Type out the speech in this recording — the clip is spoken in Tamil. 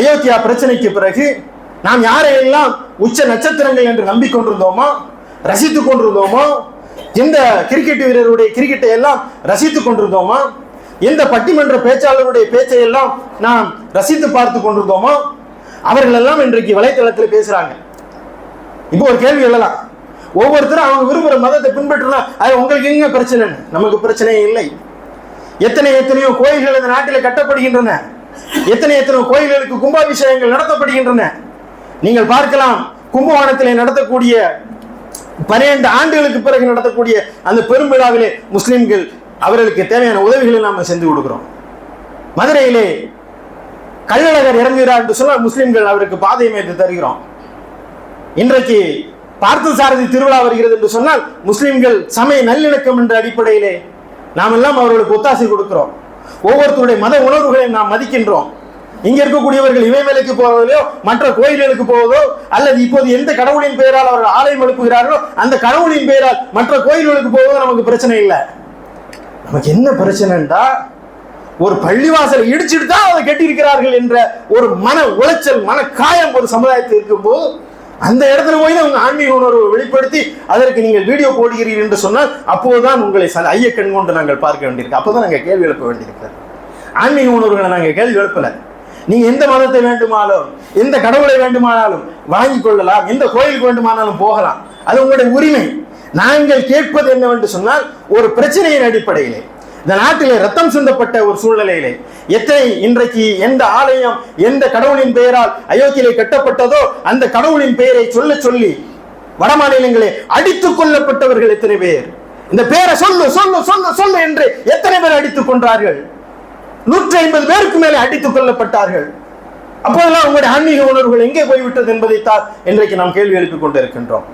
அயோத்தியா பிரச்சனைக்கு பிறகு நாம் யாரையெல்லாம் உச்ச நட்சத்திரங்கள் என்று நம்பிக்கொண்டிருந்தோமோ ரசித்து கொண்டிருந்தோமோ எந்த கிரிக்கெட் வீரருடைய கிரிக்கெட்டை எல்லாம் ரசித்து கொண்டிருந்தோமோ எந்த பட்டிமன்ற பேச்சாளருடைய பேச்சை எல்லாம் நாம் ரசித்து பார்த்து கொண்டிருந்தோமோ அவர்கள் எல்லாம் இன்றைக்கு வலைத்தளத்தில் பேசுறாங்க. இப்போ ஒரு கேள்வி எழலாம் ஒவ்வொருத்தரும் அவங்க விரும்புகிற மதத்தை பின்பற்றினா அது உங்களுக்கு எங்க பிரச்சனை நமக்கு பிரச்சனையே இல்லை. எத்தனை எத்தனையோ கோயில்கள் இந்த நாட்டில் கட்டப்படுகின்றன. எத்தனை எத்தனை கோயில்களுக்கு கும்பாபிஷேகங்கள் நடத்தப்படுகின்றன? நீங்கள் பார்க்கலாம் கும்பகோணத்திலே நடத்தக்கூடிய பன்னிரண்டு ஆண்டுகளுக்கு பிறகு நடத்தக்கூடிய அந்த பெரும்பிழாவிலே முஸ்லிம்கள் அவர்களுக்கு தேவையான உதவிகளை நாம் செஞ்சு கொடுக்குறோம். மதுரையிலே கள்ளழகர் இறங்குகிறார் என்று சொன்னால் முஸ்லிம்கள் அவருக்கு பாதை மேற்று தருகிறோம். இன்றைக்கு பார்த்த சாரதி திருவிழா வருகிறது என்று சொன்னால் முஸ்லிம்கள் சமய நல்லிணக்கம் என்ற அடிப்படையிலே நாம் எல்லாம் அவர்களுக்கு ஒத்தாசை கொடுக்கிறோம். ஒவ்வொருத்தருடைய மத உணர்வுகளை நாம் மதிக்கின்றோம். இங்க இருக்கக்கூடியவர்கள் இமயமலைக்கு போவதிலோ மற்ற கோயில்களுக்கு போவதோ அல்லது இப்போது எந்த கடவுளின் பெயரால் அவர்கள் ஆலயம் எழுப்புகிறார்களோ அந்த கடவுளின் பெயரால் மற்ற கோயில்களுக்கு போவதோ நமக்கு பிரச்சனை இல்லை. நமக்கு என்ன பிரச்சனைன்றா ஒரு பள்ளிவாசலை இடிச்சிட்டு தான் அதை கட்டியிருக்கிறார்கள் என்ற ஒரு மன உளைச்சல் மன காயம் ஒரு சமுதாயத்தில் இருக்கும்போது அந்த இடத்துல போய் தான் உங்க ஆன்மீக உணர்வை வெளிப்படுத்தி அதற்கு நீங்கள் வீடியோ போடுகிறீர்கள் என்று சொன்னால் அப்போதுதான் உங்களை ச ஐய கண் கொண்டு நாங்கள் பார்க்க வேண்டியிருக்கு. அப்போதான் நாங்கள் கேள்வி எழுப்ப வேண்டியிருக்கிறது. ஆன்மீக உணர்வுகளை நாங்கள் கேள்வி எழுப்பல. நீங்க எந்த மதத்தை வேண்டுமானாலும் எந்த கடவுளை வேண்டுமானாலும் வாங்கிக் கொள்ளலாம் எந்த கோயிலுக்கு வேண்டுமானாலும் போகலாம். அது உங்களுடைய உரிமை. நாங்கள் கேட்பது என்னவென்று சொன்னால் ஒரு பிரச்சனையின் அடிப்படையிலே. இந்த நாட்டிலே ரத்தம் சிந்தப்பட்ட ஒரு சூழ்நிலையிலே எத்தனை இன்றைக்கு எந்த ஆலயம் எந்த கடவுளின் பெயரால் அயோத்தியிலே கட்டப்பட்டதோ அந்த கடவுளின் பெயரை சொல்ல சொல்லி வட மாநிலங்களே அடித்துக் கொள்ளப்பட்டவர்கள் எத்தனை பேர்? இந்த பேரை சொல்லு சொல்லு சொல்லு சொல்லு என்று எத்தனை பேர் அடித்துக் கொன்றார்கள்? நூற்றி ஐம்பது பேருக்கு மேலே அடித்துக் கொள்ளப்பட்டார்கள் அப்போதெல்லாம் உங்களுடைய ஆன்மீக உணர்வுகள் எங்கே போய்விட்டது என்பதைத்தான் இன்றைக்கு நாம் கேள்வி எழுப்பிக் கொண்டிருக்கின்றோம்.